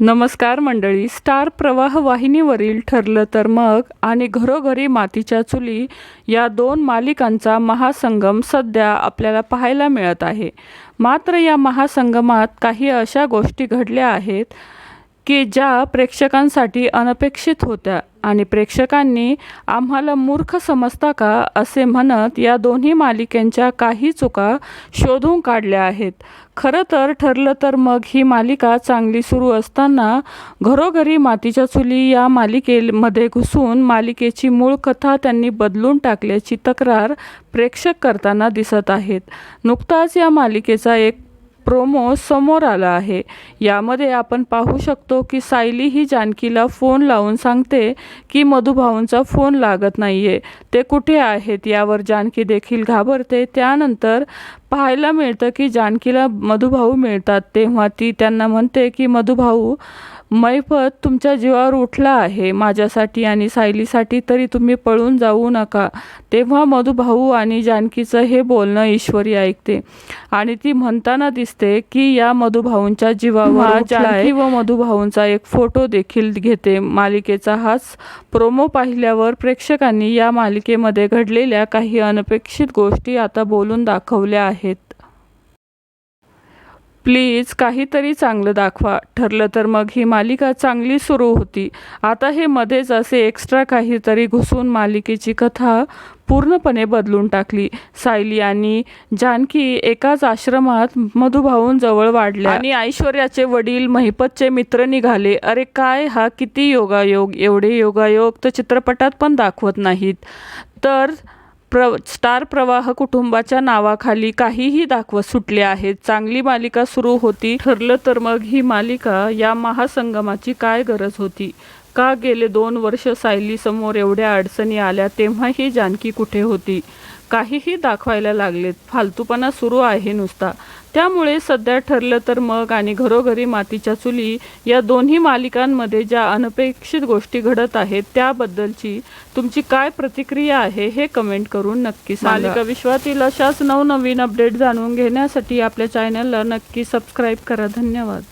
नमस्कार मंडळी. स्टार प्रवाह वाहिनीवरील ठरलं तर मग आणि घरोघरी मातीच्या चुली या दोन मालिकांचा महासंगम सध्या आपल्याला पाहायला मिळत आहे. मात्र या महासंगमात काही अशा गोष्टी घडल्या आहेत की ज्या प्रेक्षकांसाठी अनपेक्षित होत्या. आणि प्रेक्षकांनी आम्हाला मूर्ख समजता का असे म्हणत या दोन्ही मालिकेंच्या काही चुका शोधून काढल्या आहेत. खरं तर ठरलं तर मग ही मालिका चांगली सुरू असताना घरोघरी मातीच्या चुली या मालिकेमध्ये घुसून मालिकेची मूळ कथा त्यांनी बदलून टाकल्याची तक्रार प्रेक्षक करताना दिसत आहेत. नुकताच या मालिकेचा एक प्रोमो समोर आला आहे. यामध्ये आपण पाहू शकतो की सायली ही जानकीला फोन लावून सांगते की मधुभाऊंचा फोन लागत नाही आहे ते कुठे आहेत यावर जानकी देखील घाबरते. त्यानंतर पाहायला मिळतं की जानकीला मधुभाऊ मिळतात. तेव्हा ती त्यांना म्हणते की मधुभाऊ मैफत तुमच्या जीवावर उठला आहे. माझ्यासाठी आणि सायलीसाठी तरी तुम्ही पळून जाऊ नका. तेव्हा मधुभाऊ आणि जानकीचं हे बोलणं ईश्वरी ऐकते. आणि ती म्हणताना दिसते की या मधुभाऊंच्या जीवावर जानकी व मधुभाऊंचा एक फोटो देखील घेते. मालिकेचा हाच प्रोमो पाहिल्यावर प्रेक्षकांनी या मालिकेमध्ये घडलेल्या काही अनपेक्षित गोष्टी आता बोलून दाखवल्या आहेत. प्लीज काहीतरी चांगलं दाखवा. ठरलं तर मग ही मालिका चांगली सुरू होती. आता हे मध्येच असे एक्स्ट्रा काहीतरी घुसून मालिकेची कथा पूर्णपणे बदलून टाकली. सायली आणि जानकी एकाच आश्रमात मधुभाऊंजवळ वाढल्या. आणि ऐश्वर्याचे वडील महिपतचे मित्र निघाले. अरे काय हा किती योगायोग? एवढे योगायोग तर चित्रपटात पण दाखवत नाहीत. तर प्र स्टार प्रवाह कुटुंबाच्या नावाखाली काहीही दाखवत सुटले आहेत. चांगली मालिका सुरू होती. ठरलं तर मग ही मालिका या महासंगमाची काय गरज होती? का गेले दोन वर्ष सायलीसमोर एवढ्या अडचणी आल्या तेव्हाही जानकी कुठे होती? काहीही दाखवायला लागलेत. फालतूपणा सुरू आहे नुसता. त्यामुळे सध्या ठरलं तर मग आणि घरोघरी मातीच्या चुली या दोन्ही मालिकांमध्ये ज्या अनपेक्षित गोष्टी घडत आहेत त्याबद्दलची तुमची काय प्रतिक्रिया आहे हे कमेंट करून नक्की मालिका विश्वातील अशाच नवनवीन अपडेट जाणून घेण्यासाठी आपल्या चॅनलला नक्की सबस्क्राईब करा. धन्यवाद.